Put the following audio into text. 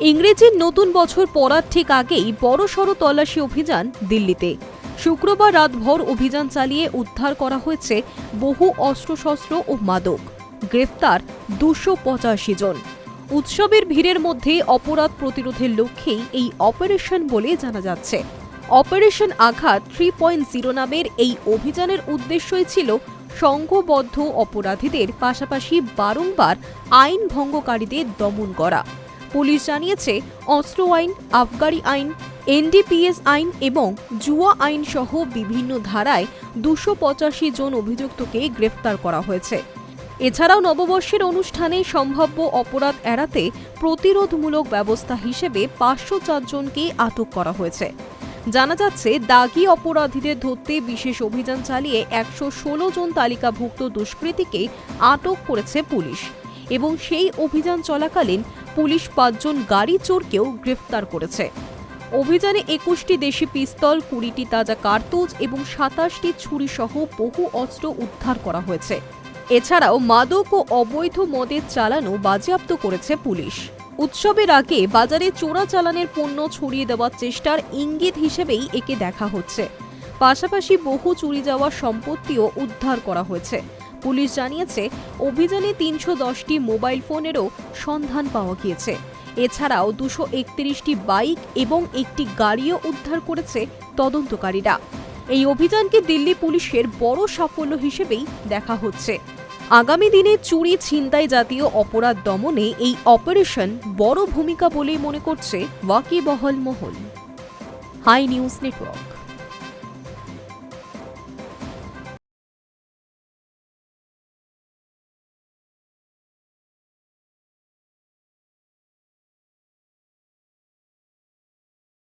ইংরেজির নতুন বছর পড়ার ঠিক আগেই বড়সড় তল্লাশি অভিযান দিল্লিতে। শুক্রবার রাতভর অভিযান চালিয়ে উদ্ধার করা হয়েছে বহু অস্ত্রশস্ত্র ও মাদক। গ্রেফতার দুশো পঁচাশি জন। উৎসবের ভিড়ের মধ্যে অপরাধ প্রতিরোধের লক্ষ্যেই এই অপারেশন বলে জানা যাচ্ছে। অপারেশন আঘাত থ্রি পয়েন্ট জিরো নামের এই অভিযানের উদ্দেশ্যই ছিল সংঘবদ্ধ অপরাধীদের পাশাপাশি বারংবার আইন ভঙ্গকারীদের দমন করা। পুলিশ জানিয়েছে, অস্ত্র আইন, আবগারি আইন, এনডিপিএস আইন এবং জুয়া আইন সহ বিভিন্ন ধারায় দুশো পঁচাশি জন অভিযুক্তকে গ্রেফতার করা হয়েছে। এছাড়াও নববর্ষের অনুষ্ঠানে সম্ভাব্য অপরাধ এড়াতে প্রতিরোধমূলক ব্যবস্থা হিসেবে পাঁচশো চারজনকে আটক করা হয়েছে। জানা যাচ্ছে, দাগি অপরাধীদের ধরতে বিশেষ অভিযান চালিয়ে একশো ষোলো জন তালিকাভুক্ত দুষ্কৃতীকে আটক করেছে পুলিশ এবং সেই অভিযান চলাকালীন পুলিশ পাঁচজন গাড়ি চোরকেও গ্রেফতার করেছে। অভিযানে একুশটি দেশি পিস্তল, কুড়িটি তাজা কার্তুজ এবং সাতাশটি ছুরিসহ বহু অস্ত্র উদ্ধার করা হয়েছে। এছাড়াও মাদক ও অবৈধ মদের চালানো বাজেয়াপ্ত করেছে পুলিশ। উৎসবের আগে বাজারে চোরাচালানের পণ্য ছড়িয়ে দেওয়ার চেষ্টার ইঙ্গিত হিসেবেই একে দেখা হচ্ছে। পাশাপাশি বহু চুরি যাওয়া সম্পত্তিও উদ্ধার করা হয়েছে। পুলিশ জানিয়েছে, অভিযানে তিনশো দশটি মোবাইল ফোনেরও সন্ধান পাওয়া গিয়েছে। এছাড়াও দুশো একত্রিশটি বাইক এবং একটি গাড়িও উদ্ধার করেছে তদন্তকারীরা। এই অভিযানকে দিল্লি পুলিশের বড় সাফল্য হিসেবেই দেখা হচ্ছে। আগামী দিনে চুরি ছিনতাই জাতীয় অপরাধ দমনে এই অপারেশন বড় ভূমিকা বলেই মনে করছে ওয়াকিবহল মহল। High news network.